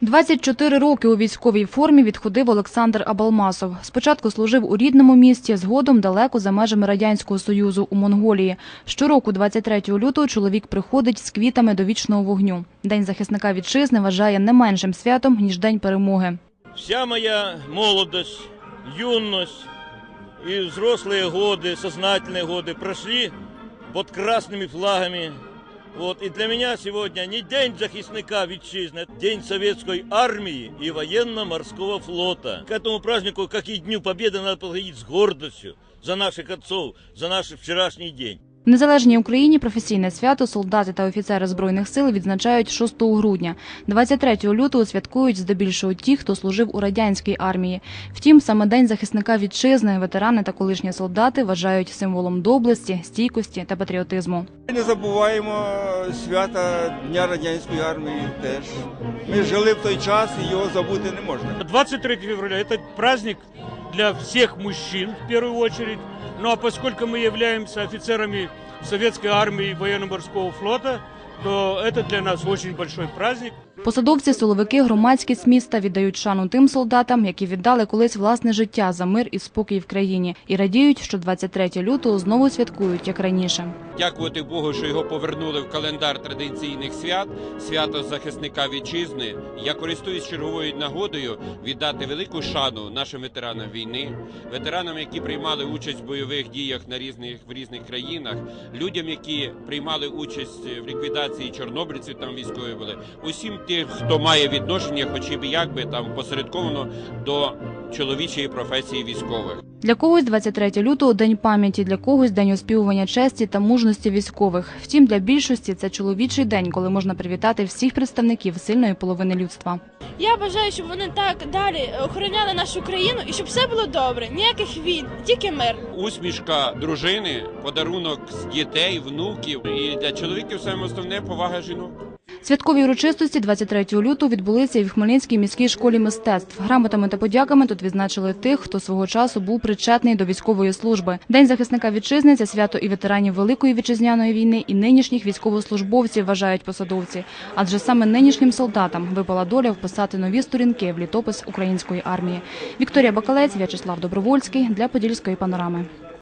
24 роки у військовій формі відходив Олександр Абалмасов. Спочатку служив у рідному місті, згодом далеко за межами Радянського Союзу у Монголії. Щороку, 23 лютого, чоловік приходить з квітами до вічного вогню. День захисника вітчизни вважає не меншим святом, ніж День перемоги. Вся моя молодость, юность и взрослые годы, сознательные годы прошли под красными флагами. Вот. И для меня сегодня не день захисника вітчизны, а день советской армии и военно-морского флота. К этому празднику, как и Дню Победы, надо подходить с гордостью за наших отцов, за наш вчерашний день. В незалежній Україні професійне свято солдати та офіцери Збройних сил відзначають 6 грудня. 23 лютого святкують здебільшого ті, хто служив у радянській армії. Втім, саме День захисника вітчизни, ветерани та колишні солдати вважають символом доблесті, стійкості та патріотизму. Не забуваємо свята Дня радянської армії теж. Ми жили в той час і його забути не можна. 23 февраля – это праздник для всех мужчин в первую очередь. Ну а поскольку мы являемся офицерами советской армии и военно-морского флота, то это для нас очень большой праздник. Посадовці, силовики, громадськість міста віддають шану тим солдатам, які віддали колись власне життя за мир і спокій в країні, і радіють, що 23 лютого знову святкують як раніше. Дякувати Богу, що його повернули в календар традиційних свят, свято захисника вітчизни. Я користуюсь черговою нагодою віддати велику шану нашим ветеранам війни, ветеранам, які приймали участь в бойових діях на різних в різних країнах, людям, які приймали участь в ліквідації чорнобильців, там військові були, усім тим, хто має відношення, хоч і якби там посередковано до чоловічої професії військових. Для когось 23 лютого – день пам'яті, для когось – день оспівування честі та мужності військових. Втім, для більшості це чоловічий день, коли можна привітати всіх представників сильної половини людства. Я бажаю, щоб вони так далі охороняли нашу країну і щоб все було добре. Ніяких війн, тільки мир. усмішка дружини, подарунок з дітей, внуків. І для чоловіків саме основне повага жінок. Святкові урочистості 23 лютого відбулися і в Хмельницькій міській школі мистецтв. Грамотами та подяками тут відзначили тих, хто свого часу був причетний до військової служби. День захисника вітчизни – це свято і ветеранів Великої вітчизняної війни, і нинішніх військовослужбовців, вважають посадовці. Адже саме нинішнім солдатам випала доля вписати нові сторінки в літопис української армії. Вікторія Бакалець, В'ячеслав Добровольський для Подільської панорами.